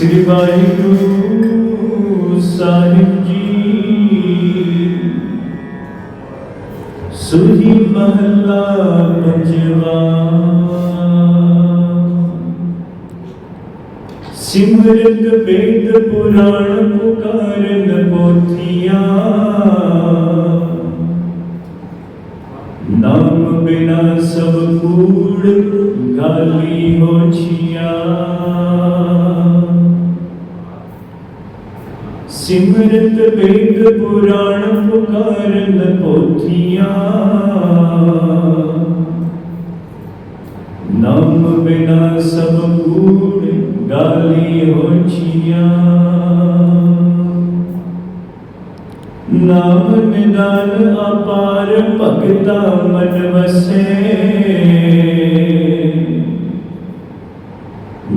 ਸ੍ਰੀ ਵਾਹਿਗੁਰੂ ਸਾਹਿਬ ਜੀ। ਸੁਹੀ ਮਹਲਾ ਪੰਜਵਾ। ਸਿਮਰਤ ਬੇਦ ਪੁਰਾਣ ਪੁਕਾਰਨ ਪੋਥੀਆਂ ਨਾਮ ਬਿਨਾ ਸਭ ਕੂੜ ਗਾਲੀ ਹੋਛੀਆਂ। ਸਿਮਰਤ ਵੇਦ ਪੁਰਾਣ ਪੁਕਾਰਨ ਪੋਥੀਆਂ। ਨਾਮ ਬਿਨਾ ਸਭ ਕੂੜ ਗਾਲੀ ਹੋਛੀਆਂ। ਨਾਮ ਨਿਦਾਨ ਅਪਾਰ ਭਗਤਾ ਮਨ ਵਸੇ।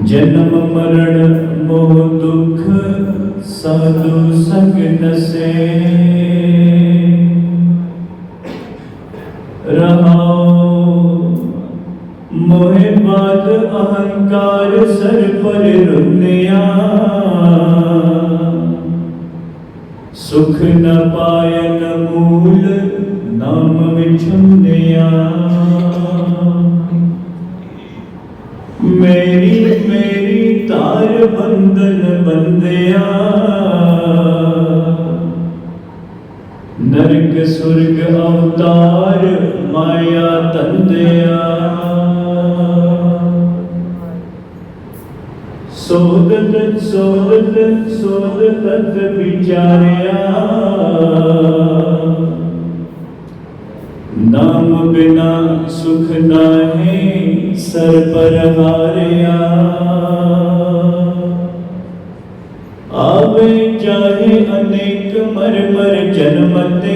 ਜਨਮ ਮਰਨ ਮੋਹ ਦੁਖ ਸਾਧੂ ਸੰਗ ਨਸੇ ਰਹਾਉ ਮੋਹਿ ਬਾਦ ਅਹੰਕਾਰ ਸਰ ਪਰ ਰੁੰਨਿਆ। ਸੁਖ ਨ ਪਾਇਨ ਮੂਲ ਨਾਮ ਵਿਛੁੰਨਿਆ ਬੰਧਨ ਬੰਦਿਆ ਨਰਕ ਸੁਰਗ ਅਵਤਾਰ ਮਾਇਆ ਤੰਦਿਆ। ਸੋਦਤ ਸੋਦਤ ਸੋਦਤ ਵਿਚਾਰਿਆ। ਨਾਮ ਬਿਨਾ ਸੁਖ ਨਾਹੀ ਸਰ ਪਰ ਹਾਰਿਆ। ਅਨੇਕ ਮਰ ਮਰ ਜਨਮਤੇ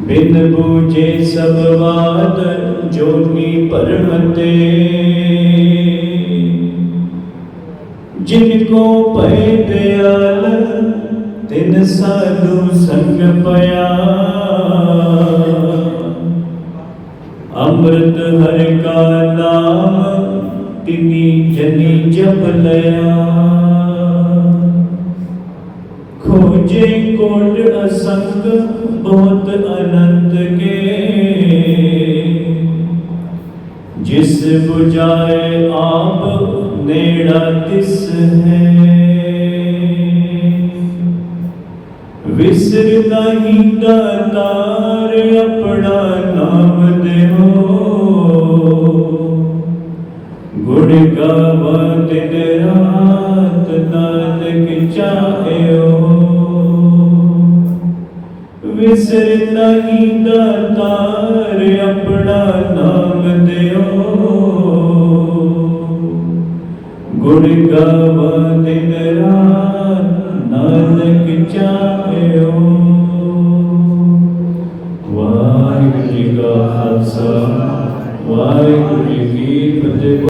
ਬਿਨ ਬੂਝੇ ਸਭ ਬਾਤ ਜੋਨੀ ਪਰਮਤੇ ਜਿਨ ਕੋ ਪੈ ਦਿਆਲ, ਤਿਨ ਸਾਧੂ ਸੰਗ ਪਿਆ। ਅੰਮ੍ਰਿਤ ਹਰਿ ਕਾ ਨਾਮ, ਤਿਨੀ ਜਨੀ ਜਪ ਲਿਆ। ਖੋਜੇ ਕੋਟ ਅਸੰਗ ਬਹੁਤ ਅਨੰਤ ਕੇ। ਜਿਸ 부ਜਾਏ ਆਪ ਨੇੜਾ ਤਿਸ ਹੈ। ਵਿਸਰ ਨਹੀਂ ਦਾਤਾਰ ਵਿਸਰ ਨਹੀਂ ਦਾਤਾਰ ਆਪਣਾ ਨਾਮ ਦਿਓ। ਗੁਣ ਗਾਵਾ ਦਿਨ ਰਾਤ, ਨਾਨਕ ਚਾਹਿਓ। ਵਾਹਿਗੁਰੂ ਜੀ ਕਾ ਖਾਲਸਾ, ਵਾਹਿਗੁਰੂ ਜੀ ਕੀ ਫਤਿਹ।